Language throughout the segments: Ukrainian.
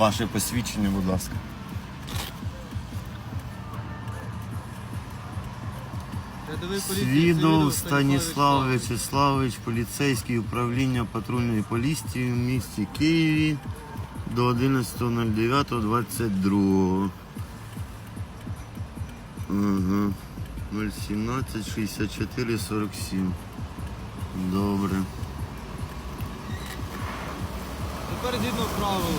Ваше посвідчення, будь ласка. Рядовий поліції Свідов Свідов Станіслав Вячеславович, поліцейський управління патрульної поліції в місті Києві до 11.09.22. Ага. 017 64 47. Добре. Тепер згідно правил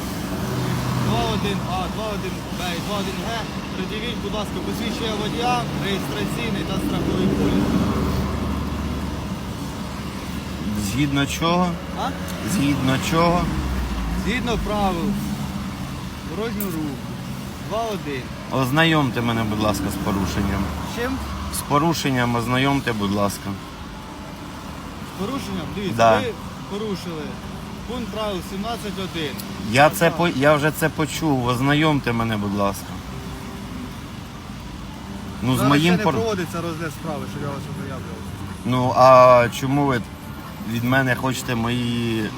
2.1А, 2.1Б і 2.1Г приділіть, будь ласка, посвідчення водія, реєстраційний та страховий поліс. Згідно чого? А? Згідно чого? Згідно правил дорожнього руху 2.1. Ознайомте мене, будь ласка, з порушенням. З Чим? З порушенням ознайомте, будь ласка. З порушенням? Дивіться, Да. ви порушили пункт правил 17.1. Я, це, по- я вже це почув. Ознайомте мене, будь ласка. Ну, з Зараз моїм ще пор... не проводиться розгляд справи, щоб я вас ознайомлював. Ну, а чому ви від мене хочете мої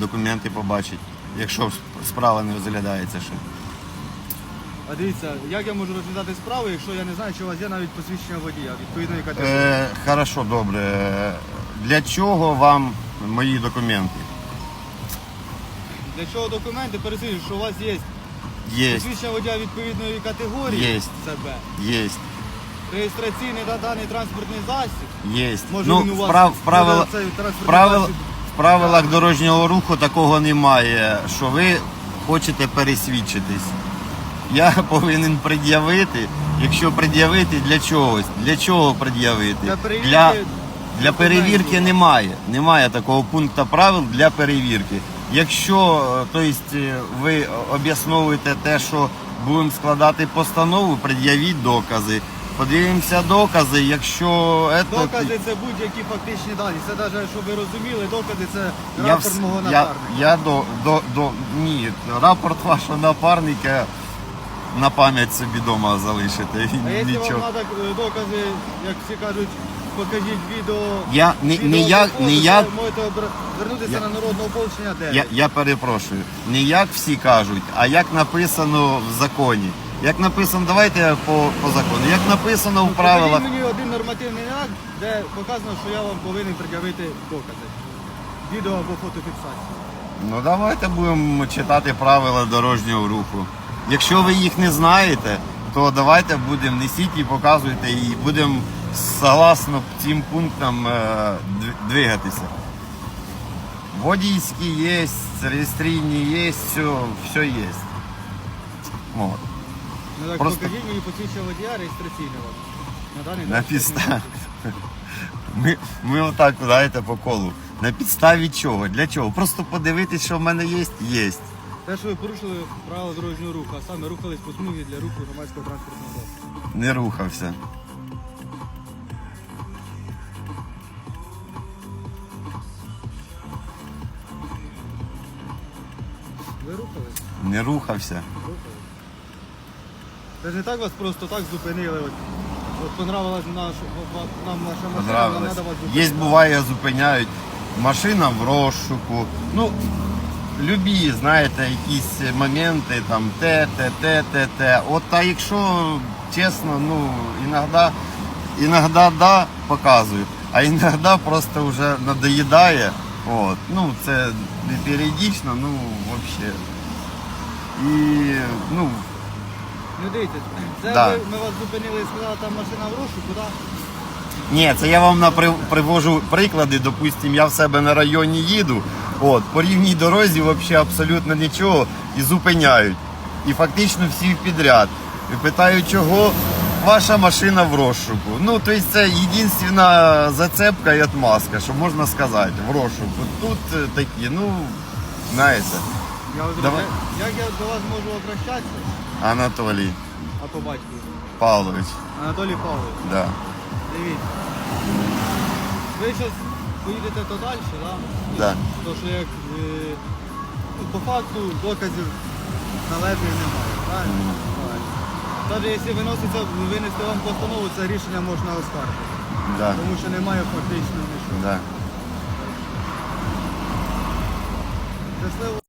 документи побачити, якщо сп- справа не розглядається ще? А дивіться, як я можу розглядати справу, якщо я не знаю, чи у вас є навіть посвідчення водія відповідної категорії. Е, хорошо, добре. Для чого вам мої документи? Для чого документи? Пересвідчують, що у вас є Є, посвідчення водія відповідної категорії Єсть. ЦБ, є, реєстраційний та даний транспортний засіб. є. Може Ну, він у вас в, прав, в, правила, цей транспортний правил, засіб. в правилах дорожнього руху такого немає, що ви хочете пересвідчитись. Я повинен пред'явити. Якщо пред'явити для чогось, для чого пред'явити? Для перевірки для, перевірки немає. Немає такого пункту правил для перевірки. Якщо е, то е, ви об'ясновуєте те, що будемо складати постанову, пред'явіть докази. Подивимося докази, якщо это- Докази це будь-які фактичні дані. Це навіть, щоб ви розуміли, докази це я, рапорт вс- мого напарника. я до, до, до ні, рапорт вашого напарника на пам'ять собі вдома залишите. А якщо вам треба е, докази, як всі кажуть, покажіть відео. Я не, не докази, не як, Можете обра- звернутися Я- на народне ополчення 9. я, я перепрошую, не як всі кажуть, а як написано в законі. Як написано, давайте по, по закону. Як написано в Ну, правилах. покажіть мені один нормативний акт, де показано, що я вам повинен пред'явити докази. Відео або фотофіксацію. Ну давайте будемо читати правила дорожнього руху. Якщо ви їх не знаєте, то давайте будемо несіть і показуйте, і будемо согласно цим пунктам е, двигатися. Водійські є, реєстрійні є, все, все є. От. Ну так Просто- покажіть мені посвідчення водія реєстраційного. На даний На підставі. Ми, ми отак, знаєте, по колу. На підставі чого? Для чого? Просто подивитись, що в мене є? Є. Те, що ви порушили правила дорожнього руху, а саме рухались по смузі для руху громадського транспортного засобу. Не рухався. Рухались? Не рухався. Рухались. Це ж не так вас просто так зупинили. От, от понравилась наш, нам наша машина, нам Понравилось. треба вас зупинити. Є буває, зупиняють. Машина в розшуку. Ну, любі, знаєте, якісь моменти, там те, те, те, те, те. От а якщо чесно, ну, іноді, іноді да, показують, а іноді просто вже надоїдає. От. Ну, це не періодично, ну, взагалі. І, ну, Ну дивіться, це Да. ви, ми вас зупинили і сказали, там машина в розшуку, так? Ні, це я вам на при- привожу приклади. Допустим, я в себе на районі їду, от, по рівній дорозі взагалі абсолютно нічого і зупиняють. І фактично всі підряд. І питаю, чого ваша машина в розшуку. Ну, тобто це єдина зацепка і отмазка, що можна сказати, в розшуку. Тут е, такі, ну, знаєте, Я от Давай. як я до вас можу обращатися, Анатолій а по батьку? Павлович, Анатолій Павлович, да. дивіться. Ви зараз поїдете то далі, так? Да. То, що як е, ну, по факту доказів належних немає, правильно? Правильно. Навіть якщо виноситься, винести вам постанову, це рішення можна оскаржити. Да. Тому що немає фактично нічого. Да. Щасливо.